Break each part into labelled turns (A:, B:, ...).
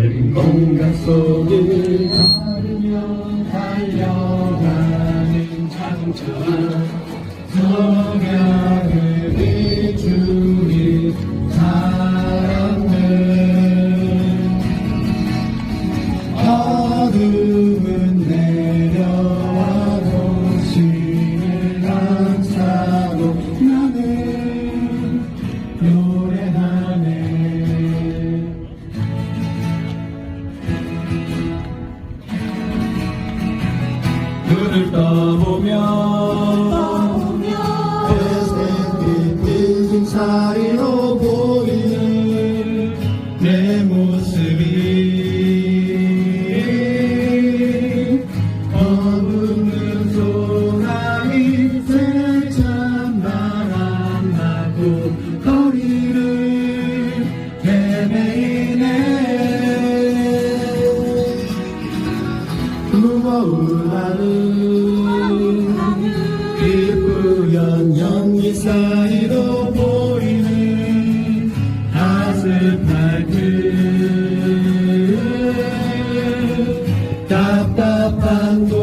A: 넓은 공간 속을 걸으며 달려가는 자동차와 성향을 보면 햇빛 빛 사이로 보이는 내 모습이 어붙는 소나기 세찬 바람 맞고 거리를 헤매이네 무거운 하늘 사이로 보이는 아스팔트 답답한 도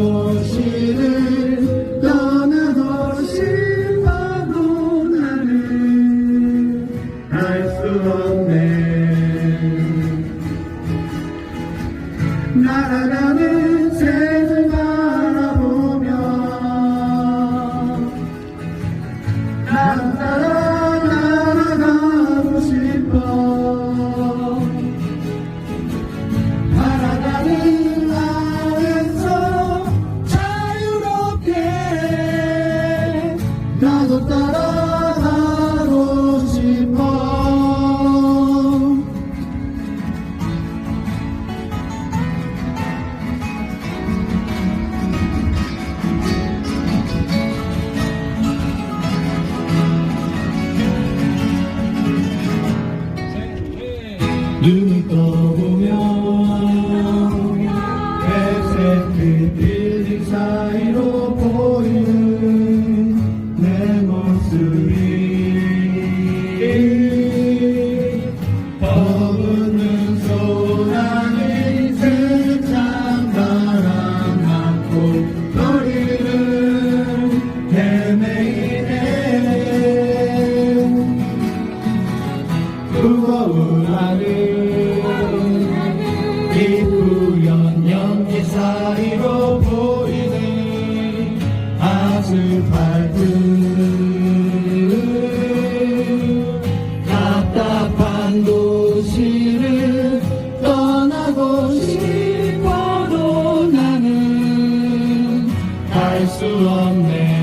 A: 따라 눈을 떠보면 회색 그 빌딩 사이로 보이는 내 모습이. 버붓는 소나기 세찬 바람 맞고 거리를 헤매이네. 무거운 하늘 아스팔트 답답한 도시를 떠나고 싶어도 나는 갈 수 없네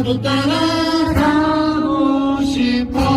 A: 나도 따라가고 싶어.